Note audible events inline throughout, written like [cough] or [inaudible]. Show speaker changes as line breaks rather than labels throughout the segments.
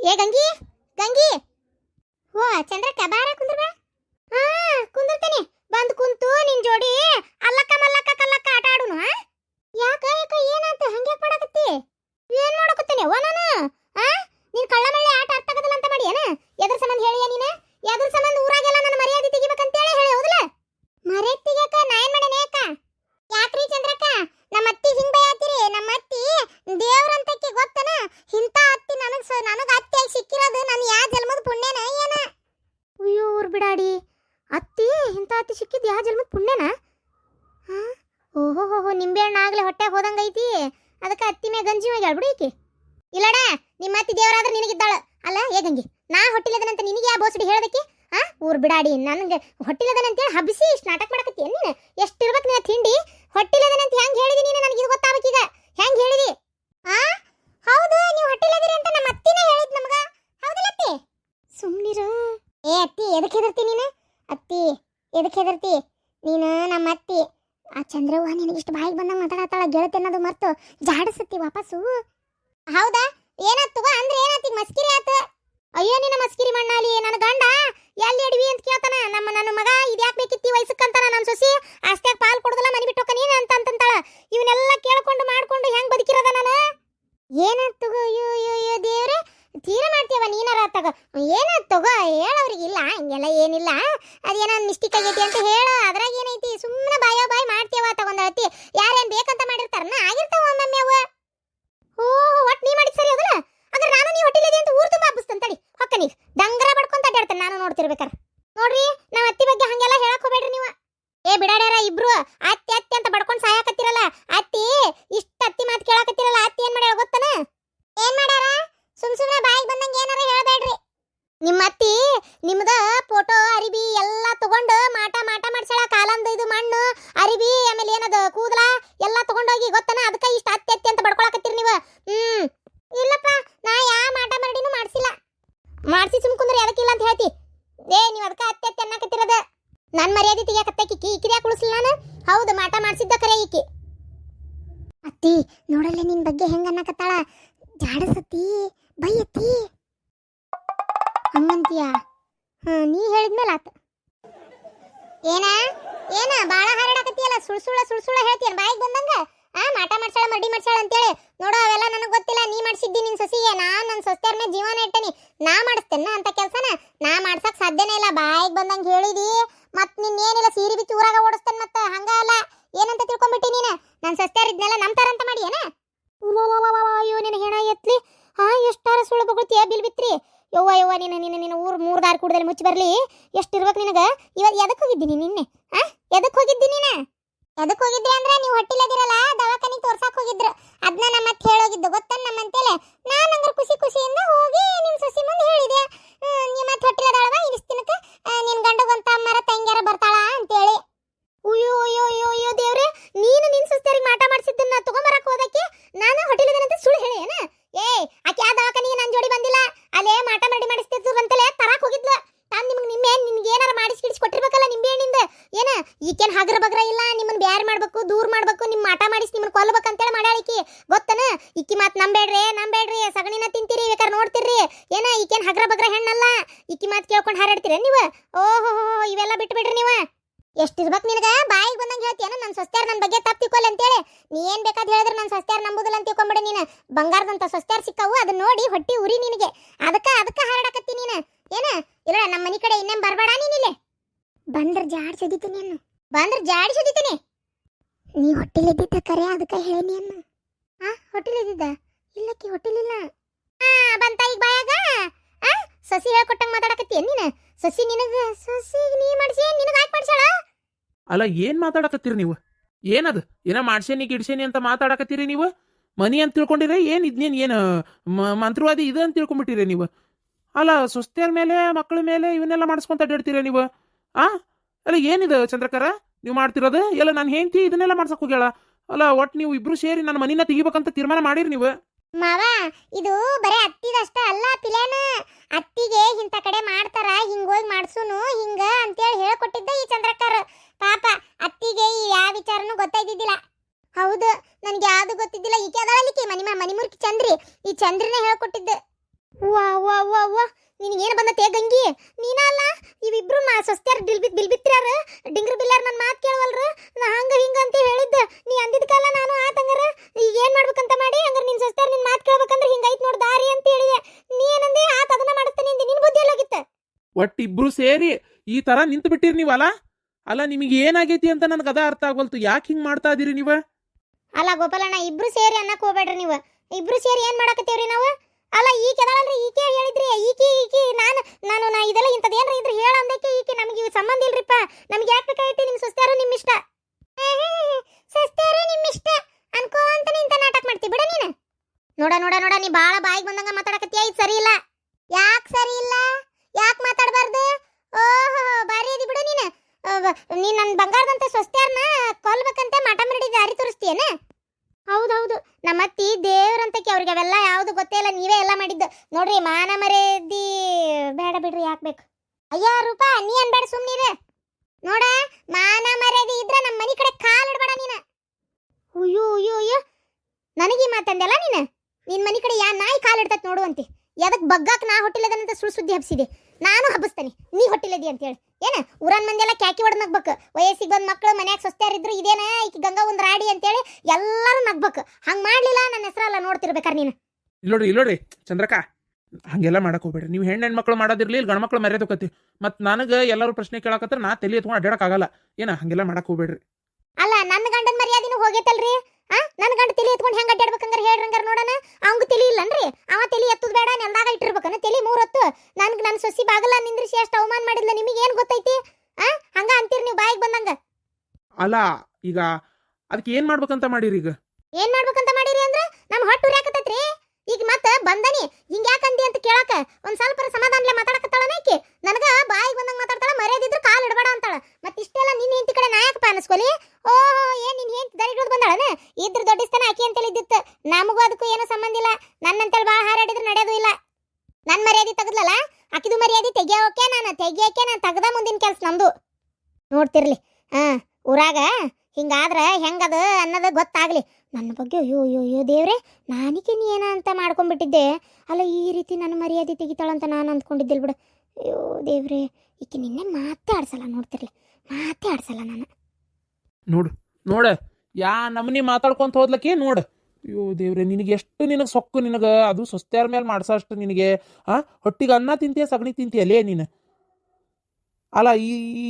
ಏ, ಗಂಗಿ ಗಂಗಿ. ಓ ಚಂದ್ರಕ್ಕ, ಬಾರ, ಕುಂದ್ರ ಬಾ. ಹಾ, ಕುಂದಿರ್ತೀನಿ. ಬಂದು ಕುಂತು ನಿನ್ ಜೋಡಿ ಅಲ್ಲಕ್ಕ ಮಲ್ಲಕ್ಕ ಕಲ್ಲಕ್ಕ ಆಟ ಆಡುನು ಯಾಕ ಯಾಕ ಏನಂತ ಹಂಗೆ ಮಾಡಕತ್ತಿ? ಏನ್ ಮಾಡಕತ್ತೀನಿ? ಓ, ನಾನು? ಆ? ನೀನ್ ಕಳ್ಳ ಮಳ್ಳೆ ಆಟ ಅರ್ಥ ಅಂತ ಮಾಡಿ, ಏನ? ಎದ್ರ ಸಂಬಂಧ ಹೇಳಿಯ ನೀನ? ಎದ್ರ ಸಂಬಂಧ ಊರಾಗೆಲ್ಲ ನನ್ನ ಮರ್ಯಾದೆ ತೆಗಿಬೇಕಂತೇಳಿ ಹೇಳಿ, ಹೌದಲ್ಲ ಮರ್ಯಾದೆ ತೆಗಿಯಕ ನಾ ಏನ್ ಮಾಡೇನೆ ಅಕ್ಕ ಯಾಕ್ರಿ ಚಂದ್ರಕ್ಕ ನಮ್ಮ ಅತ್ತಿ ಹಿಂಗ್ ಬೈಯಾತಿರಿ ನಮ್ಮ ಅತ್ತಿ ದೇವ್ರಂತಕ್ಕೆ ಗೊತ್ತನ ಇಂಥ ಅತ್ತಿ ನನಗ್ ಸ ನನಗ್ ಅತ್ತಿಯಾಗಿ ಸಿಕ್ಕಿರೋದು ನನ್ನ ಯಾ ಜನ್ಮದ ಪುಣ್ಯನ ಏನ ಅಯ್ಯೋ ಊರ್ ಬಿಡಾಡಿ ಅತ್ತಿ ಇಂಥ ಅತ್ತಿ ಸಿಕ್ಕಿದ್ ಯಾ ಜನ್ಮದ ಪುಣ್ಯನ ಹಾ ಓಹೋ ಹೋ ಹೋ ನಿಂಬೆ ಹಣ್ಣು ಆಗ್ಲೇ ಹೊಟ್ಟೆ ಹೋದಂಗೈತಿ ಅದಕ್ಕೆ ಅತ್ತಿ ಮೇ ಗಂಜಿ ಮ್ಯಾಗ ಹೇಳ್ಬಿಡಿ ಈಕಿ ಇಲ್ಲಡ ನಿಮ್ಮ ಅತ್ತಿ ದೇವರಾದ್ರೆ ನಿನಗಿದ್ದಾಳ. ಅಲ್ಲ ಹೇಗಂಗೆ ಗಂಗಿ, ನಾ ಹೊಟ್ಟಿಲದನಂತ ನಿನಗೆ ಯಾ ಬೋಸಡಿ ಹೇಳೋದಕ್ಕೆ? ಆ, ಊರ್ ಬಿಡಾಡಿ, ನನಗೆ ಹೊಟ್ಟಿಲದನಂತೇಳಿ ಹಬ್ಬಿಸಿ ಇಷ್ಟು ನಾಟಕ ಮಾಡಕತ್ತಿ ನೀನು? ಎಷ್ಟು ಇರ್ಬೇಕು ನೀನು ತಿಂಡಿ? ಹೊಟ್ಟಿಲದನಂತ ಹೆಂಗೆ ಹೇಳಿದಿ ನೀನು ನನಗೆ? ಇದು ಗೊತ್ತಾಗಬೇಕೀಗ ಹೆಂಗೆ ಹೇಳಿದಿ? ಆ, ಹೌದು, ನೀವು ಹೊಟ್ಟಿಲದಿರಿ ಅಂತ ನಮ್ಮ ಅತ್ತಿನೇ ಹೇಳಿದ್ ನಮಗ. ಹೌದಲ್ಲ ಅತ್ತಿ? ಸುಮ್ನಿರು. ಏ ಅತ್ತಿ ಎದಕ್ಕೆ ಹೆದರ್ತಿ ನೀನು? ಅತ್ತಿ ಎದಕ್ಕೆ ಹೆದರ್ತಿ? ನೀನು ನಮ್ಮ ಅತ್ತಿ. ಆ ಚಂದ್ರವ್ವ ನಿನಗಿಷ್ಟು ಬಾಯಿಗೆ ಬಂದಾಗ ಮಾತಾಡತ್ತಾಳ ಗೆಳತಿ ಅನ್ನೋದು ಮರ್ತು ಜಾಡಿಸತ್ತಿ ವಾಪಸ್ಸು. ಹೌದಾ? ಏನ ತಗೋ ಅಂದ್ರೆ ಏನಾತಿ ಮಸ್ಕಿರಿ ಆತ? ಅಯ್ಯೋ, ನಿನ್ನ ಮಸ್ಕಿರಿ ಮಣ್ಣಾಲಿ, ನನ್ನ ಗಂಡ? ಎಲ್ಲಿ ಅಡಿವಿ ಅಂತ ಕೇಳ್ತಾನ? ನಮ್ಮ ನನ್ನ ಮಗ ಇದ್ಯಾಕ್ ಬೇಕಿತ್ತಿ ವಯಸ್ಸಕ್ಕಂತಾನ ನನ್ನ ಸೊಸಿ? ಅಷ್ಟ್ಯಾಗ ಪಾಲ್ ಕೊಡೋದಲ್ಲ, ಮನೆ ಬಿಟ್ಟು ನೀನು ಅಂತ ಅಂತಂತಾಳ. ಇವನ್ನೆಲ್ಲ ಕೇಳ್ಕೊಂಡು ಮಾಡ್ಕೊಂಡು ಹೆಂಗ್ ಬದುಕಿರೋದ ನಾನು? ಏನಾತ್ ಅಯ್ಯೋ ಅಯ್ಯೋ ಅಯ್ಯೋ, ದೇವ್ರೆ, ತೀರ ಮಾಡ್ತೀವ ನೀನಾರ ತಗೋ. ಏನಾತ್ ತಗೋ? ಹೇಳವ್ರಿಗೆ ಇಲ್ಲ ಹಂಗೆಲ್ಲ ಏನಿಲ್ಲ. ಅದೇನೋ ಮಿಸ್ಟೇಕ್ ಆಗೈತಿ ಅಂತ ಹೇಳು ಅದ್ರಾಗ ಏನೈತಿ ಸುಮ್ಮನೆ ಬಾಯೋ ಬಾಯ್ ಮಾಡ್ತೀವ ತಗೊಂಡಳತಿ ಯಾರೇನ್ ಬೇಕಂತ ಮಾಡಿರ್ತಾರನ ಆಗಿರ್ತಾವ ಒಮ್ಮೊಮ್ಮೆ ಅವ ಓ ಒಟ್ ನೀ ಮಾಡಿದ್ ಸರಿ ಹೋಗಲ್ಲ ಅದ್ರ ನಾನು ನೀ ಹೊಟ್ಟಿಲದಿ ಅಂತ ಊರ್ ತುಂಬ ಹಬ್ಬಸ್ತಂತ ತಡಿ ಹೊಕ್ಕ ನೀ ಡಂಗರ ಬಡ್ಕೊಂತ ಅಡ್ಡಾಡ್ತೇನೆ, ನಾನು ನೋಡ್ತಿರ್ಬೇಕಾರ ನೋಡ್ರಿ ನಮ್ಮ ಅತ್ತಿ ಬಗ್ಗೆ ಹಂಗೆಲ್ಲ ಹೇಳಕ್ ಹೋಗ್ಬೇಡ್ರಿ ನೀವು. ಏ ಬಿಡಾಡ್ಯಾರ, ಇಬ್ರು, ಅತ್ತಿ ಅತ್ತಿ ಅಂತ ಬಡ್ಕೊಂಡ್ ಸಾಯಕತ್ತಿರಲ್ಲ? ಅತ್ತಿ, ಇಷ್ಟ ಅತ್ತಿ ಮಾತು ಕೇಳಕತ್ತಿರಲ್ಲ, ಅತ್ತಿ ಏನ್ ಮಾಡ್ಯಾಳ ಗೊತ್ತನ? ಏನ್ ಮಾಡ್ಯಾರ? ಸುಮ್ ಸುಮ್ಮನೆ ಬಾಯಿಗೆ ಬಂದಂಗ ಏನಾರ ಹೇಳ್ಬೇಡ್ರಿ. ನಿಮ್ಮ ಅತ್ತಿ ನಿಮ್ದ ಫೋಟೋ ಅರಿಬಿ ಎಲ್ಲ ತಗೊಂಡು ಮಾಟ ಮಾಟ ಮಾಡ್ಸಾಳ ಕಾಲಂದ ಇದು ಮಣ್ಣು, ಅರಿಬಿ, ಆಮೇಲೆ ಏನದ, ಕೂದಲ ಎಲ್ಲ ತಗೊಂಡೋಗಿ ಗೊತ್ತನ ಅದಕ್ಕ ಇಷ್ಟ ಅತ್ತಿ ಅತ್ತಿ ಅಂತ ಬಡ್ಕೊಳಕತ್ತೀರಿ ನೀವು ಹ್ಮ್ ಇಲ್ಲಪ್ಪ ನಾ ಯಾ ಮಾಟ ಮರಡಿನೂ ಮಾಡ್ಸಿಲ್ಲ ಮಾಡ್ಸಿ ಸುಮ್ ಕುಂದ್ರಿ ಅದಕ್ಕಿಲ್ಲ ಅಂತ ಹೇಳ್ತಿ ಏ ನೀವ್ ಅದಕ್ಕ ಅತ್ತಿ ಅತ್ತಿ ಅನ್ನಕತ್ತಿರದ ನನ್ ಮರ್ಯಾದೆ ತೆಗಿಯಕತ್ತೈಕಿ ಈಕಿ ಯಾಕೆ ಉಳಿಸ್ಲಿಲ್ಲ ನಾನು ಹೌದು ಮಾಟ ಮಾಡ್ಸಿದ್ದ ಕರೆ ಈಕಿ. ಅತ್ತಿ, ನೋಡಲ್ಲ ನಿನ್ ಬಗ್ಗೆ ಹೆಂಗ ಅನ್ನಕತ್ತಾಳ? ಜಾಡಸತ್ತಿ ಬೈಯತ್ತಿ ಹಂಗಂತೀಯ? ಹಾ ನೀ ಹೇಳಿದ್ಮೇಲೆ ಆತ. ಏನ? ಏನ? ಬಾಳ ಹಾರಾಡಕತ್ತಿಯಲ್ಲ? ಸುಳ್ ಸುಳ್ಳ ಸುಳ್ ಸುಳ್ಳ ಹೇಳ್ತೀಯ ಬಾಯಿಗೆ ಬಂದಂಗ? ಆ, ಮಾಟ ಮಾಡ್ಸಾಳ ಮರ್ಡಿ ಮಾಡ್ಸಾಳ ಅಂತೇಳಿ. ನೋಡು, ಅವೆಲ್ಲ ನನಗೆ ಗೊತ್ತಿಲ್ಲ. ನೀ ಮಾಡ್ಸಿದ್ದಿ ನಿನ್ ಸೊಸಿಗೆ. ನಾ ನನ್ನ ಸೊಸ್ತ್ಯಾರ ಮೇಲೆ ಜೀವನ ಇಟ್ಟನಿ. ನಾ ಮಾಡಿಸ್ತೇನ ಅಂತ ಕೆಲಸನ? ನಾ ಮಾಡ್ಸಕ್ ಸಾಧ್ಯನೇ ಇಲ್ಲ. ಬಾಯಿಗೆ ಬಂದಂಗ ಹೇಳಿದಿ. ಮತ್ ನಿನ್ನೇನಿಲ್ಲ? ಸೀರೆ ಬಿಚ್ಚಿ ಊರಾಗ ಓಡಿಸ್ತೇನೆ ಮತ್ತ ಹಂಗ ಅಲ್ಲ ಏನಂತ ತಿಳ್ಕೊಂಬಿಟ್ಟಿ ನೀನ ನನ್ನ ಸೊಸ್ತ್ಯಾರ ಇದನ್ನೆಲ್ಲ ನಂಬ್ತಾರಂತ ಮಾಡಿ ಏನ ಅಯ್ಯೋ ನಿನ್ನ ಹೆಣ ಎತ್ಲಿ ಹಾ ಎಷ್ಟಾರ ಸುಳ್ಳು ಬಗೊಳ್ತೀಯ ಬಿಲ್ ಬಿತ್ರಿ ಯವ್ವ ಯವ್ವ ನೀನು ನೀನು ನೀನು ಊರು ಮೂರು ದಾರಿ ಕುಡ್ದಲ್ಲಿ ಮುಚ್ಚಿ ಬರ್ಲಿ ಎಷ್ಟು ಇರ್ಬೇಕು ನಿನಗ ಇವತ್ತು ಎದಕ್ಕೆ ಹೋಗಿದ್ದೀನಿ ನಿನ್ನೆ ಆ ಎದಕ್ಕೆ ಹೋಗಿದ್ದಿ ನೀನು ಎದಕ್ಕೆ ಹೋಗಿದ್ರಿ ಅಂದ್ರೆ ನೀವು ಹೊಟ್ಟಿಲದಿರಲ್ಲ ದವಾಖಾನಿಗೆ ತೋರ್ಸಕ್ ಹೋಗಿದ್ರು ಅದನ್ನ ನಮ್ಮ ಅತ್ತೆ ಹೇಳೋಗಿದ್ದು ಗೊತ್ತ ನಮ್ಮ ಅಂತೇಳಿ ನಾನು ಅಂದ್ರೆ ಖುಷಿ ಖುಷಿಯಿಂದ ಹೋಗಿ ನಿಮ್ಮ ಸೊಸಿ ಮುಂದೆ ಹೇಳಿದೆ. ನಿಮ್ಮ ಮತ್ತೆ ಹೊಟ್ಟಿಲದಾಳವ ಇಷ್ಟು ದಿನಕ್ಕೆ ನಿನ್ನ ಗಂಡಗೊಂತ ಅಮ್ಮರ ತಂಗ್ಯಾರ ಬರ್ತಾಳ ಅಂತೇಳಿ. ಅಯ್ಯೋ ಅಯ್ಯೋ ಅಯ್ಯೋ ಅಯ್ಯೋ ದೇವ್ರೆ, ನೀನು ನಿನ್ನ ಸೊಸ್ತಿಯರಿಗೆ ಮಾಟ ಮಾಡಿಸಿದ್ದನ್ನ ತಗೊಂಬರಕ್ ಹೋದಕ್ಕೆ ನಾನು ಹೊಟ್ಟಿಲದನಂತ ಸುಳ್ಳು ಏನ ಏ ಆಕೆ ಆ ದವಾಖಾನಿಗೆ ನನ್ನ ಜೋಡಿ ಬಂದಿಲ್ಲ. ಅಲ್ಲೇ ಮಾಟ ಮಾಡಿ ಮಾಡಿಸ್ತಿದ್ರು ಅಂತಲೇ ತರಕ್ಕೆ ಹೋಗಿದ್ಲ. ತಾನು ನಿಮ್ಗೆ ನಿಮ್ಮೆ ನಿಮ್ಗೆ ಏನಾರ ಮಾಡಿಸಿ ಕಿಡಿಸಿ ಕೊಟ್ಟಿರ್ಬೇಕಲ್ಲ ನಿಂಬೆ ಹಣ್ಣಿಂದ? ಏನ, ಈಕೆನ್ ಹಗರ ಬಗ್ರ ಇಲ್ಲ? ನಿಮ್ಮನ್ನು ಬ್ಯಾರ್ ಮಾಡಬೇಕು, ದೂರ ಮಾಡಬೇಕು ನಿಮ್ಮ ಮಾಟ ಮಾಡಿಸಿ ನಿಮ್ಮನ್ನ ಕೊಲ್ಲಬೇಕಂತೇಳಿ ಮಾಡ್ಯಾಳಿಕಿ ಗೊತ್ತನ ಇಕ್ಕಿ ಮಾತ್ ನಂಬೇಡ್ರಿ ನಂಬೇಡ್ರಿ ಸಗಣಿನ ತಿಂತೀರಿ ಬೇಕಾದ್ರೆ ನೋಡ್ತಿರ್ರಿ ಏನ ಈಕೇನ್ ಹಗರ ಬಗ್ರ ಹೆಣ್ಣಲ್ಲ ಮಾತ್ ಹಾರಾಡ್ತೀರ ನೀವು? ಓಹೋ, ಇವೆಲ್ಲ ಬಿಟ್ಟು ಬಿಡ್ರಿ ನೀವು. ಎಷ್ಟಿರ್ಬೇಕು ನಿನಗ? ಬಾಯಿಗೆ ಬಂದಂಗೆ ಹೇಳ್ತೀಯನ ನನ್ನ ಸೊಸ್ತ್ಯಾರ ನನ್ನ ಬಗ್ಗೆ ತಪ್ಪು ತಿಕ್ಕೋಲ್ಲ ಅಂತೇಳಿ. ನೀ ಏನ್ ಬೇಕಾದ್ ಹೇಳಿದ್ರೆ ನನ್ನ ಸೊಸ್ತ್ಯಾರ ನಂಬುದಿಲ್ಲ ಅಂತ ತಿಳ್ಕೊಂಡ್ಬಿಡಿ ನೀನು. ಬಂಗಾರದಂತ ಸೊಸ್ತ್ಯಾರ ಸಿಕ್ಕವು ಅದನ್ನ ನೋಡಿ ಹೊಟ್ಟಿ ಉರಿ ನಿನಗೆ. ಅದಕ್ಕ ಅದಕ್ಕ ಹಾರಾಡಕತ್ತಿ ನೀನು. ಏನ? ಇಲ್ಲ ನಮ್ಮ ಮನೆ ಕಡೆ ಇನ್ನೇನ್ ಬರ್ಬೇಡ ನೀನಿಲ್ಲಿ ಬಂದ್ರ ಜಾಡ್ ಸದಿತೀನಿ ಅನ್ನು. ಬಂದ್ರ ಜಾಡ್ ಸದಿತೀನಿ. ನೀ ಹೊಟ್ಟಿಲಿದ್ದಿದ್ದ ಕರೆ, ಅದಕ್ಕ ಹೇಳಿನಿ ಅನ್ನು. ಆ, ಹೊಟ್ಟಿಲಿದ್ದಿದ್ದ? ಇಲ್ಲಕ್ಕಿ, ಹೊಟ್ಟಿಲಿಲ್ಲ. ಆ, ಬಂತ ಈಗ ಬಾಯಾಗ? ಆ, ಸಸಿ ಹೇಳ್ಕೊಟ್ಟಂಗ ಮಾತಾಡಕತ್ತಿ ನೀನ? ಸಸಿ ನಿನಗ, ಸಸಿ ನೀ ಮಾಡ್ಸಿ ನಿನಗ ಆಯ್ಕೆ ಮಾಡ್ಸಾಳ
ಅಲ್ಲ, ಏನ್ ಮಾತಾಡಕತ್ತೀರಿ ನೀವು? ಏನದು? ಏನ ಮಾಡ್ಸೇನಿ, ಗಿಡ್ಸೇನಿ ಅಂತ ಮಾತಾಡಕತ್ತೀರಿ ನೀವು? ಮನಿ ಅಂತ ತಿಳ್ಕೊಂಡಿರ ಏನ್ ಇದ್ನೇನ್ ಏನು ಮಂತ್ರವಾದಿ ಇದು ಅಂತ ತಿಳ್ಕೊಂಬಿಟ್ಟಿರಿ ನೀವು? ಅಲ್ಲ, ಸೊಸ್ತಿಯರ ಮೇಲೆ ಮಕ್ಕಳ ಮೇಲೆ ಇವನ್ನೆಲ್ಲ ಮಾಡಿಸ್ಕೊಂತ ಅಡ್ಡಾಡ್ತೀರ ನೀವು? ಆ? ಅಲ್ಲ, ಏನಿದು ಚಂದ್ರಕರ? ನೀವು ಮಾಡ್ತಿರೋದು? ಎಲ್ಲ ನಾನು ಹೆಂಡತಿ ಇದನ್ನೆಲ್ಲ ಮಾಡ್ಸಕ್ ಹೋಗ್ಯಾಳ. ಅಲ್ಲ ಒಟ್ಟು ನೀವು ಇಬ್ರು ಸೇರಿ ನನ್ನ ಮನಿನ ತೆಗಿಬೇಕಂತ ತೀರ್ಮಾನ ಮಾಡಿರಿ ನೀವು?
ಮಾವ, ಇದು ಬರೇ ಅತ್ತಿದಷ್ಟ ಅಲ್ಲ ಪಿಲೇನ ಅತ್ತಿಗೆ ಇಂಥ ಕಡೆ ಮಾಡ್ತಾರ, ಹಿಂಗೋಗಿ ಮಾಡ್ಸುನು, ಹಿಂಗ ಅಂತೇಳಿ ಹೇಳ್ಕೊಟ್ಟಿದ್ದ ಈ ಚಂದ್ರಕರ್. ಪಾಪ ಅತ್ತಿಗೆ ಈ ಯಾವ ವಿಚಾರನೂ ಗೊತ್ತಾಯ್ದಿದ್ದಿಲ್ಲ. ಹೌದು, ನನಗೆ ಯಾವುದು ಗೊತ್ತಿದ್ದಿಲ್ಲ. ಈಕೆ ಅದಾಳಲಿಕ್ಕೆ ಮನಿ ಮನಿಮುರ್ಕಿ ಚಂದ್ರಿ. ಈ ಚಂದ್ರನೇ ಹೇಳ್ಕೊಟ್ಟಿದ್ದು. ವಾ ವಾ ವಾ ಅವ್ವ ನಿನಗೇನು ಬಂದತ್ತೆ ಗಂಗಿ? ನೀನ ಅಲ್ಲ? ಇವಿಬ್ರು ಮಾ ಸೊಸ್ತ್ಯಾರ ಡಿಲ್ಬಿತ್ ಬಿಲ್ಬಿತ್ರ್ಯಾರ ಡಿಂಗ್ರ ಬಿಲ್ಲಾರ ನನ್ನ ಮಾತು ಕೇಳವಲ್ರ? ನಾ ಹಂಗ ಹಿಂಗ ಅಂತ ಹೇಳಿದ್ದ. ನೀ ಅಂದಿದ್ದ ಕಾಲ ನಾನು ಆತಂಗಾರ ಈಗ ಏನು ಮಾಡ್ಬೇಕಂತ ಮಾಡಿ? ಹಂಗಾರೆ ನಿನ್ನ ಸೊಸ್ತ್ಯಾರ ನಿನ್ನ ಮಾತು ಕೇಳ್ಬೇಕಂದ್ರೆ ಹಿಂಗೈತ್ ನೋಡು ದಾರಿ ಅಂತ ಹೇಳಿದೆ. ನೀ ಏನಂದೆ? ಆತ ಅದನ್ನ ಮಾಡಿಸ್ತಾನೆ ಅಂದೆ. ನಿನ್ನ ಬುದ್ಧಿ ಎಲ್ಲೋಗಿತ್ತ?
ಒಟ್ಟು ಇಬ್ರು ಸೇರಿ ಈ ತರ ನಿಂತು ಬಿಟ್ಟಿರಿ ನೀವಲ್ಲ ಅಲ್ಲ ನಿಮಗೆ ಏನಾಗೈತಿ ಅಂತ ನನಗೆ ಅದ ಅರ್ಥ ಆಗವಲ್ತು. ಯಾಕೆ ಹಿಂಗೆ ಮಾಡ್ತಾ ಇದೀರಿ ನೀವು?
ಅಲ್ಲ ಗೋಪಾಲಣ್ಣ ಇಬ್ರು ಸೇರಿ ಅನ್ನಕ್ಕೆ ಹೋಗ್ಬೇಡ್ರಿ ನೀವು. ಇಬ್ರು ಸೇರಿ ಏನು ಮಾಡಕತ್ತೀವ್ರಿ ನಾವು? ಅಲ್ಲ, ಈಕೆ ಅದಾಳಲ್ರಿ, ಈಕೆ ಹೇಳಿದ್ರಿ, ಈಕೆ ಈಕೆ, ನಾನು ನಾನು, ನಾ ಇದೆಲ್ಲ ಇಂಥದ್ದೇನ್ರಿ ಇದ್ರೆ ಹೇಳ ಅಂದಕ್ಕೆ ಈಕೆ ನಮಗೆ ಸಂಬಂಧ ಇಲ್ರಿಪ್ಪ. ನಮ್ಗೆ ಯಾಕೆ ಬೇಕಾಗೈತಿ ನಿಮ್ಮ ಸುಸ್ತಾರು ನಿಮ್ಮ ಇಷ್ಟ? [laughs] ಸೊಸ್ತ್ಯಾರು ನಿಮ್ಮ ಇಷ್ಟ. ಅನ್ಕೋ ಅಂತ ನಿಂತ ನಾಟಕ ಮಾಡ್ತಿ, ಬಿಡ ನೀನು. ನೋಡ ನೋಡ ನೋಡ, ನೀ ಬಾಳ ಬಾಯಿಗೆ ಬಂದಂಗ ಮಾತಾಡಕತ್ತೀಯ, ಇದು ಸರಿ ಇಲ್ಲ. ಯಾಕೆ ಸರಿ ಇಲ್ಲ? ಯಾಕೆ ಮಾತಾಡಬಾರ್ದು? ಓಹೋ ಬಾರಿ ಅದಿ ಬಿಡು ನೀನು. ನೀ ನೀನ್ ನನ್ನ ಬಂಗಾರದಂತ ಸ್ವಸ್ತ್ಯಾರನ್ನ ಕೊಲ್ಬೇಕಂತ ಮಾಟ ಮರಡಿ ದಾರಿ ತೋರಿಸ್ತೀಯನ? ಹೌದೌದು. ನಮ್ಮ ಅತ್ತಿ ದೇವ್ರಂತಕ್ಕೆ ಅವ್ರಿಗೆ ಅವೆಲ್ಲ ಯಾವುದು ಗೊತ್ತೇ ಇಲ್ಲ, ನೀವೇ ಎಲ್ಲ ಮಾಡಿದ್ದು. ನೋಡ್ರಿ, ಮಾನ ಮರ್ಯಾದಿ ಬೇಡ ಬಿಡ್ರಿ ಯಾಕ್ಬೇಕು ಅಯ್ಯ, ರೂಪ, ನೀ ಅನ್ಬೇಡ ಸುಮ್ಮನಿರು ನೋಡ, ಮಾನ ಮರ್ಯಾದಿ ಇದ್ರೆ ನಮ್ಮ ಮನೆ ಕಡೆ ಕಾಲು ಇಡಬೇಡ ನೀನ. ಅಯ್ಯೋ ಅಯ್ಯೋ ಅಯ್ಯೋ. ನನಗೆ ಮಾತಂದೆಲ್ಲ ನೀನು? ನಿನ್ ಮನೆ ಕಡೆ ಯಾ ನಾಯಿ ಕಾಲ್ ನೋಡು ನೋಡುವಂತೆ ಎದಕ್ಕೆ ಬಗ್ಗಾಕ್ ನಾ ಹೊಟ್ಟಿಲ್ಲದನಂತ ಸುಳ್ಳು ಸುದ್ದಿ ಹಬ್ಸಿದೆ? ನಾನು ಹಬ್ಬಿಸ್ತೇನೆ ನೀ ಹೊಟ್ಟಿಲ್ಲದಿ ಅಂತ ಹೇಳಿ. ಏನ ಊರನ್ ಮಂದಿ ಎಲ್ಲ ಕ್ಯಾಕಿ ಹೊಡೆದ್ ನಗ್ಬೇಕು. ವಯಸ್ಸಿಗೆ ಬಂದ್ ಮಕ್ಳು ಮನ್ಯಾಗ ಸೊಸ್ತ್ಯಾರಿದ್ರು ಇದೇನ ಈಕಿ ಗಂಗಾ ಒಂದು ರಾಡಿ ಅಂತೇಳಿ ಎಲ್ಲರೂ ನಗ್ಬೇಕು. ಹಂಗ್ ಮಾಡ್ಲಿಲ್ಲ ನನ್ನ ಹೆಸರಲ್ಲ ನೋಡ್ತಿರ್ಬೇಕಾರೆ ನೀನು.
ಇಲ್ಲೋಡ್ರಿ ಇಲ್ಲೋಡ್ರಿ ಚಂದ್ರಕ ಹಂಗೆಲ್ಲ ಮಾಡಕ್ ಹೋಗ್ಬೇಡ್ರಿ. ನೀವು ಹೆಣ್ಣು ಹೆಣ್ಮಕ್ಳು ಮಾಡೋದಿರ್ಲಿ ಇಲ್ಲಿ ಮರಿಯತ್ತು ಕತಿ ಮತ್ತು ನನಗೆ ಎಲ್ಲರೂ ಪ್ರಶ್ನೆ ಕೇಳಕತ್ರ ನಾ ತಲೆ ಎತ್ಕೊಂಡು ಅಡ್ಡಾಡಕ್ಕಾಗಲ್ಲ ಏನ ಹಂಗೆಲ್ಲ ಮಾಡಕ್ ಹೋಗ್ಬೇಡ್ರಿ.
ಅಲ್ಲ ನನ್ನ ಗಂಡನ ಮರ್ಯಾದಿನೂ ಹೋಗೈತಲ್ರಿ? ಆ ನನ್ನ ಗಂಡ ತಲಿ ಎತ್ಕೊಂಡು ಹೆಂಗ್ ಅಡ್ಡಾಡ್ಬೇಕಂದ್ರೆ ಹೇಳ್ರಂಗಾರ ನೋಡೋಣ. ಅವಂಗ ತಲಿ ಇಲ್ಲನ್ರಿ? ಅವ ತಲೆ ಎತ್ತದ ಬೇಡ ನೆಲ್ದಾಗ ಇಟ್ಟಿರ್ಬೇಕನ ತಿಳಿ ಮೂರೊತ್ತು ನನ್ಗೆ ನನ್ನ ಸೊಸಿ ಬಾಗಲ ನಿಂದ್ರಿಸಿ ಅಷ್ಟು ಅವಮಾನ ಮಾಡಿದ್ಲ ನಿಮಗೆ ಏನ್ ಗೊತ್ತೈತಿ ಆ ಹಂಗ ಅಂತೀರಿ ನೀವು ಬಾಯಿಗೆ ಬಂದಂಗ
ಅಲ್ಲ ಈಗ ಅದಕ್ಕೆ ಏನ್ ಮಾಡ್ಬೇಕಂತ ಮಾಡಿರಿ ಈಗ?
ಏನ್ ಮಾಡ್ಬೇಕಂತ ಮಾಡಿರಿ ಅಂದ್ರ ನಮ್ಮ ಹೊಟ್ಟು ಉರ್ಯಾಕತ್ತೈತ್ರಿ. ಈಗ ಮತ್ತ ಬಂದನಿ, ಹಿಂಗ ಯಾಕಂದಿ ಅಂತ ಕೇಳಕ? ಒಂದ್ ಸ್ವಲ್ಪ ಸಮಾಧಾನಲೆ ಮಾತಾಡಕತ್ತಾಳನ ಈಕಿ? ನನಗ ಬಾಯಿಗೆ ಬಂದಂಗ ಮಾತಾಡ್ತಾಳ, ಮರ್ಯಾದಿದ್ರು ಕಾಲ್ ಇಡಬೇಡ ಅಂತಾಳ. ಮತ್ತೆ ಇಷ್ಟೆಲ್ಲ ನಿನ್ನ ಹೆಂಡತಿ ಕಡೆ ನಾಯಕಪ್ಪ ಪಾನಸ್ಕೊಲಿ ಓಹೋ, ಏನ್ ನಿನ್ ಹೆಂಡತಿ ಇರೋದು ಬಂದಾಳನ? ಇದ್ರ ದೊಡ್ಡಸ್ತನ ಆಕಿ ಅಂತೇಳಿ ಇದ್ದಿತ್ತು ನಮಗೂ ಅದಕ್ಕೂ ಏನೂ ಸಂಬಂಧ ಇಲ್ಲ. ನನ್ನಂತೇಳಿ ಬಾಳ ಹಾರಾಡಿದ್ರೆ ನಡೆಯೋದು ಇಲ್ಲ. ನನ್ನ ಮರ್ಯಾದೆ ತೆಗದ್ಲಲ್ಲ ಆಕಿದು ಮರ್ಯಾದೆ ತೆಗಿಯೋಕೆ ನಾನು? ತೆಗಿಯೋಕೆ ನಾನು ತೆಗ್ದ ಮುಂದಿನ ಕೆಲಸ ನಮ್ದು. ನೋಡ್ತಿರ್ಲಿ. ಹಾ. ಊರಾಗ ಹಿಂಗಾದ್ರ ಹೆಂಗದ ಅನ್ನೋದು ಗೊತ್ತಾಗ್ಲಿ. ನನ್ನ ಬಗ್ಗೆ ಅಯ್ಯೋ ಅಯ್ಯೋ ಅಯ್ಯೋ, ದೇವ್ರೆ, ನಾನಿಕೆ ನೀ ಏನ ಅಂತ ಮಾಡ್ಕೊಂಡ್ಬಿಟ್ಟಿದ್ದೆ ಅಲ್ಲ, ಈ ರೀತಿ ನನ್ನ ಮರ್ಯಾದೆ ತೆಗಿತಾಳಂತ ನಾನು ಅಂದ್ಕೊಂಡಿದ್ದಿಲ್ ಬಿಡು. ಅಯ್ಯೋ, ದೇವ್ರೆ, ಈಕೆ ನಿನ್ನೆ ಮಾತೇ ಆಡ್ಸಲ್ಲ ನೋಡ್ತಿರ್ಲಿ. ಮಾತೇ ಆಡ್ಸಲ್ಲ ನಾನು.
ನೋಡು, ನೋಡ, ಯಾ ನಮನಿ ಮಾತಾಡ್ಕೊಂತ ಹೋದ್ಲಕ್ಕೆ ನೋಡು. ಅಯ್ಯೋ, ದೇವ್ರೆ, ನಿನಗೆ ಎಷ್ಟು ನಿನಗೆ ಸೊಕ್ಕು ನಿನಗೆ? ಅದು ಸೊಸ್ತ್ಯಾರ ಮೇಲೆ ಮಾಡ್ಸೋ ಅಷ್ಟು ನಿನಗೆ? ಆ, ಹೊಟ್ಟಿಗೆ ಅನ್ನ ತಿಂತೀಯ, ಸಗಣಿ ತಿಂತಿಯಲ್ಲೇ ನೀನು? ಅಲ್ಲ,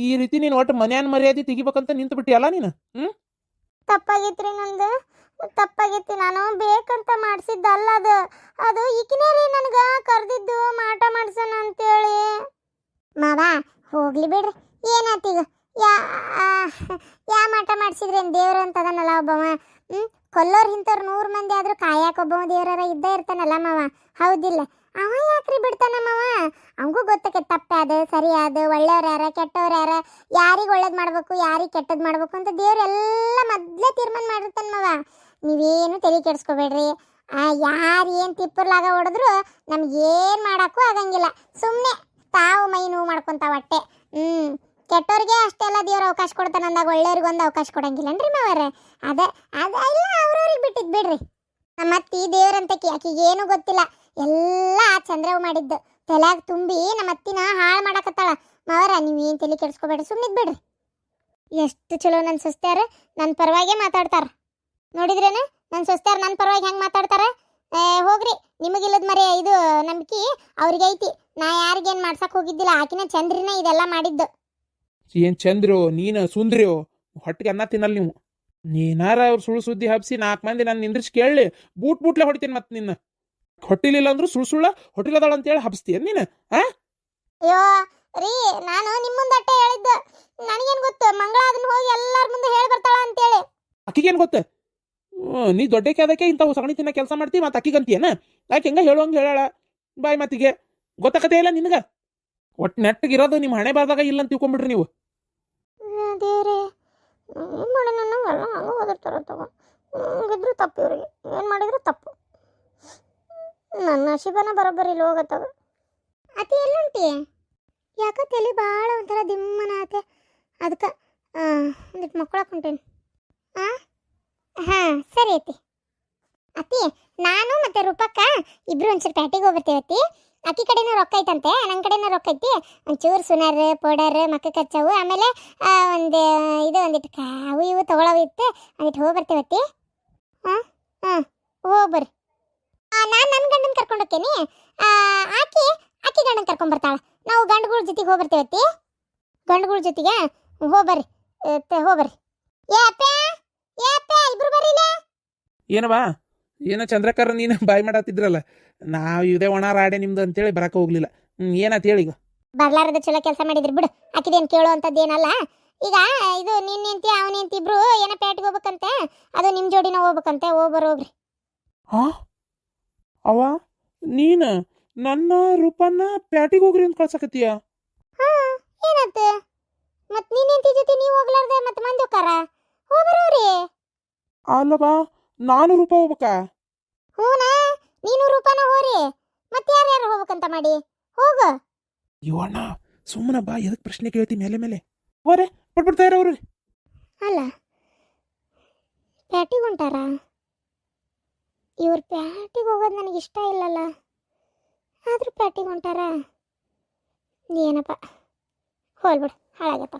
ಈ ರೀತಿ ನೀನು ಒಟ್ಟು ಮನ್ಯಾನ ಮರ್ಯಾದೆ ತೆಗಿಬೇಕಂತ ನಿಂತು ಬಿಟ್ಟಿಯಲ್ಲ ನೀನು? ಹ್ಞೂ
ತಪ್ಪಾಗೈತ್ರಿ ನಂದು. ತಪ್ಪಾಗೈತಿ ನಾನು ಬೇಕಂತ ಮಾಡಿಸಿದ್ದಲ್ಲ ಅದು. ಅದು ಈಕಿನೇ ರೀ ನನಗೆ ಕರೆದಿದ್ದು. ಮಾಟ ಮಾಡ್ಸೋಣ ಅಂತೇಳಿ. ಮಾವ, ಹೋಗ್ಲಿ ಬಿಡ್ರಿ. ಏನಾತೀಗ ಯಾ ಯಾ ಮಾಟ ಮಾಡಿಸಿದ್ರೇನು ದೇವ್ರು ಅಂತದನಲ್ಲ ಒಬ್ಬವ? ಹ್ಞೂ ಕೊಲ್ಲೋರು ಇಂಥವ್ರು ನೂರು ಮಂದಿ ಆದರೂ ಕಾಯಕ್ಕೆ ಒಬ್ಬವ ಇದ್ದೇ ಇರ್ತಾನಲ್ಲ ಮಾವ? ಹೌದಿಲ್ಲ. ಅವ ಯಾಕ್ರಿ ಬಿಡ್ತಾನ ಮಾವ? ಅವಂಗೂ ಗೊತ್ತಕ್ಕೆ ತಪ್ಪೆ ಅದು ಸರಿಯಾದ ಒಳ್ಳೆಯವ್ರು ಯಾರ, ಕೆಟ್ಟವ್ರು ಯಾರ, ಯಾರಿಗೆ ಒಳ್ಳೇದು ಮಾಡ್ಬೇಕು, ಯಾರಿಗೆ ಕೆಟ್ಟದ್ದು ಮಾಡ್ಬೇಕು ಅಂತ ದೇವ್ರೆಲ್ಲ ಮೊದಲೇ ತೀರ್ಮಾನ ಮಾಡಿರ್ತಾನ ಮಾವ. ನೀವೇನು ತಲೆ ಕೆಡಿಸ್ಕೋಬೇಡ್ರಿ. ಯಾರು ಏನು ತಿಪ್ಪರ್ಲಾಗ ಹೊಡೆದ್ರು ನಮ್ಗೇನು ಮಾಡೋಕ್ಕೂ ಆಗಂಗಿಲ್ಲ. ಸುಮ್ಮನೆ ತಾವು ಮೈ ನೋವು ಮಾಡ್ಕೊತಾವ ಹೊಟ್ಟೆ. ಹ್ಞೂ ಕೆಟ್ಟವ್ರಿಗೆ ಅಷ್ಟೆಲ್ಲ ದೇವ್ರ ಅವಕಾಶ ಕೊಡ್ತಾನೆ ಅಂದಾಗ ಒಳ್ಳೆಯವ್ರಿಗೊಂದು ಅವಕಾಶ ಕೊಡಂಗಿಲ್ಲನ್ರಿ ಮಾವರ. ಅದೇ, ಅದ, ಇಲ್ಲ ಅವ್ರವ್ರಿಗೆ ಬಿಟ್ಟಿದ್ದು ಬಿಡ್ರಿ. ನಮ್ಮ ಅತ್ತಿ ದೇವ್ರಂತಕಿ ಆಕಿಗೆ ಏನೂ ಗೊತ್ತಿಲ್ಲ. ಎಲ್ಲ ಚಂದ್ರವ್ ಮಾಡಿದ್ದು. ತಲೆಯಾಗ ತುಂಬಿ ನಮ್ಮ ಅತ್ತಿನ ಹಾಳು ಮಾಡಾಕತ್ತಾಳ. ಮಾವರ ನೀವೇನು ತಲೆ ಕೆಡಿಸ್ಕೋಬೇಡ್ರಿ ಸುಮ್ಮನಿದ್ ಬಿಡ್ರಿ ಎಷ್ಟು ಚಲೋ ನನ್ನ ಸೊಸ್ತ್ಯಾರ ನನ್ನ ಪರವಾಗೇ ಮಾತಾಡ್ತಾರ. ನೋಡಿದ್ರೇನು? ನನ್ನ ಸೊಸ್ತ್ಯಾರ ನನ್ನ ಪರವಾಗಿ ಹೆಂಗೆ ಮಾತಾಡ್ತಾರ? ಹೋಗ್ರಿ, ನಿಮಗಿಲ್ಲದ ಮರೆ ಇದು ನಂಬಿಕೆ ಅವ್ರಿಗೆ ಐತಿ. ನಾ ಯಾರಿಗೇನು ಮಾಡ್ಸಕ್ಕೆ ಹೋಗಿದ್ದಿಲ್ಲ, ಆಕಿನ ಚಂದ್ರಿನ ಇದೆಲ್ಲ ಮಾಡಿದ್ದು.
ಏನು ಚಂದ್ರು, ನೀನು ಸುಂದ್ರಿಯೋ? ಹೊಟ್ಟಿಗೆ ಅನ್ನ ತಿನ್ನಲ್ಲ ನೀವು. ನೀನಾರ ಅವ್ರು ಸುಳ್ಳು ಸುದ್ದಿ ಹಬ್ಬಿಸಿ ನಾಲ್ಕು ಮಂದಿ ನಾನು ನಿಂದ್ರಿಸಿ ಕೇಳಲಿ. ಬೂಟ್ ಬೂಟ್ಲೆ ಹೊಡಿತೀನಿ ಮತ್ತೆ ನಿನ್ನ. ಹೊಟ್ಟಿಲಿಲ್ಲ ಅಂದ್ರೂ ಸುಳ್ ಸುಳ್ಳ ಹೊಟ್ಟಿಲದಾಳ ಅಂತೇಳಿ ಹಬ್ಸ್ತೀಯ ನೀನು
ಅಯ್ಯೋ ರೀ ನಾನು ನಿಮ್ಮ ಮುಂದೆ ಅಟ್ಟೆ ಹೇಳಿದ್ದು. ನನಗೇನು ಗೊತ್ತು ಮಂಗಳ ಅದನ್ನ ಹೋಗಿ ಎಲ್ಲರ ಮುಂದೆ ಹೇಳಿ ಬರ್ತಾಳ ಅಂತೇಳಿ.
ಅಕ್ಕಿಗೇನು ಗೊತ್ತ? ಹ್ಮ್, ನೀ ದೊಡ್ಡಕ್ಕೆ ಅದಕ್ಕೆ ಇಂಥವು ಸಗಣಿ ತಿನ್ನ ಕೆಲಸ ಮಾಡ್ತಿ ಮತ್ತೆ ಅಕ್ಕಿಗಂತೀಯನ? ಯಾಕೆ ಹೆಂಗ ಹೇಳುವಂಗೆ ಹೇಳಾಳ? ಬಾಯ್ ಮತ್ತಿಗೆ ಗೊತ್ತಾಗತ್ತೆ ಇಲ್ಲ ನಿನಗ? ಒಟ್ಟು ನೆಟ್ಟಗಿರೋದು ನಿಮ್ಮ ಹಣೆ ಬಾದಾಗ ಇಲ್ಲ ಅಂತ ತಿಳ್ಕೊಂಬಿಡ್ರಿ ನೀವು.
ದೇವ್ರೆ ಏನು ಮಾಡೋಣ ಎಲ್ಲ ಹಂಗೆ ಓದಿರ್ತಾರ ತಗೋ. ಹಂಗಿದ್ರು ತಪ್ಪು ಇವ್ರಿಗೆ. ಏನು ಮಾಡಿದ್ರು ನನ್ನ ನಶೀಬನ ಬರೋಬ್ಬರಿ ಇಲ್ಲಿ ಹೋಗತ್ತವ ಅತಿ ಎಲ್ಲುಂಟಿ? ಯಾಕ ತಲೆ ಭಾಳ ಒಂಥರ ದಿಮ್ಮನ ಆತೆ ಅದಕ್ಕೆ ಒಂದಿಟ್ಟು ಮಕ್ಕಳಕ್ಕೆ ಹೊಂಟೇನಿ. ಹಾಂ ಹಾಂ, ಸರಿ ಐತಿ ಅತಿ ನಾನು ಮತ್ತು ರೂಪಕ್ಕ ಇಬ್ರು ಒಂಚೂರು ಪ್ಯಾಟಿಗೆ ಅತಿ ಅಕ್ಕಿ ಕಡೆನೂ ರೊಕ್ಕ ಐತಂತೆ ನನ್ನ ಕಡೆನೂ ರೊಕ್ಕ ಐತಿ. ಒಂಚೂರು ಸುನಾರ್, ಪೌಡರ್, ಮಕ್ಕ ಖರ್ಚವು, ಆಮೇಲೆ ಒಂದು, ಇದು ಒಂದಿಟ್ಟು ಕಾವು ಇವು ತಗೊಳವು ಇತ್ತು ಒಂದಿಟ್ಟು ಹೋಗಿ ಬರ್ತೇವತ್ತಿ ಹಾಂ ಹಾಂ ಹೋಗಿ ಬರ್ರಿ. ನಾನು ನನ್ನ ಗಂಡನ ಕರ್ಕೊಂಡು ಹೋಗ್ತೇನೆ. ಆಕೆ ಆಕಿ ಗಂಡನ ಕರ್ಕೊಂಡು ಬರ್ತಾಳ. ನಾವು ಗಂಡುಗಳ ಜೊತೆಗೆ ಹೋಗಿ ಬರ್ತೇವತ್ತಿ ಗಂಡುಗಳ ಜೊತೆಗೆ? ಹೋಗಿ ಬರ್ರಿ ಹೋಗಿ ಬರ್ರಿ ಏ ಅಪ್ಪ ಏ ಅಪ್ಪ ಇಬ್ರು ಬರ್ರಿಲ್ಲ
ಏನವಾ ಏನೋ ಚಂದ್ರಕರ ನೀನು [laughs] ಬಾಯ್ ಮಾಡತ್ತಿದ್ರಲ್ಲ ನಾವು ಇದೇ ಒಣ ರಾಡೆ ನಿಮ್ದು ಅಂತೇಳಿ ಬರಕ್ಕೆ ಹೋಗ್ಲಿಲ್ಲ. ಏನಾತ್ ಹೇಳಿ ಈಗ?
ಬರ್ಲಾರದ ಚಲೋ ಕೆಲಸ ಮಾಡಿದ್ರಿ ಬಿಡು. ಆಕಿದೇನು ಕೇಳುವಂಥದ್ದೇನಲ್ಲ ಈಗ ಇದು ನಿನ್ನ ನಿಂತಿ ಅವನ ನಿಂತಿ ಇಬ್ರು ಏನೋ ಪೇಟೆಗೆ ಹೋಗ್ಬೇಕಂತೆ. ಅದು ನಿಮ್ಮ ಜೋಡಿನ ಹೋಗ್ಬೇಕಂತೆ. ಹೋಗಿ ಬರೋಗ್ರಿ
ಹಾ ಅವ ನೀನು ನನ್ನ ರೂಪನ್ನ ಪ್ಯಾಟಿಗೆ ಹೋಗ್ರಿ ಅಂತ ಕಳ್ಸಕತ್ತೀಯ?
ಹಾ ಏನಂತೆ? ಮತ್ ನಿನ್ನ ಹೆಂಡತಿ ಜೊತೆ ನೀವು ಹೋಗ್ಲಾರ್ದೆ ಮತ್ತೆ ಮಂದಿ ಹೋಕಾರ ಹೋಗಿ ಬರೋರಿ.
ಅಲ್ಲವಾ ನಾನು ರೂಪ ಹೋಗ್ಬೇಕಾ?
ಹೂನಾ ನೀನು ರೂಪನ ಹೋರಿ. ಮತ್ತೆ ಯಾರು ಯಾರು ಹೋಗ್ಬೇಕಂತ ಮಾಡಿ? ಹೋಗು.
ಇವಣ್ಣ ಸುಮ್ಮನ ಬಾ ಎದಕ್ಕೆ ಪ್ರಶ್ನೆ ಕೇಳ್ತಿ ಮೇಲೆ ಮೇಲೆ? ಹೋರೆ ಪಟ್ಬಿಡ್ತಾ ಇರೋರು
ಅಲ್ಲ ಪ್ಯಾಟಿಗೆ ಹೊಂಟಾರ? ಇವ್ರು ಪ್ಯಾಟಿಗೆ ಹೋಗೋದು ನನಗೆ ಇಷ್ಟ ಇಲ್ಲಲ್ಲ. ಆದರೂ ಪ್ಯಾಟಿಗೆ ಹೊಂಟಾರ? ಏನಪ್ಪ? ಹೋಲ್ಬಿಡು ಹಾಳಾಗಪ್ಪ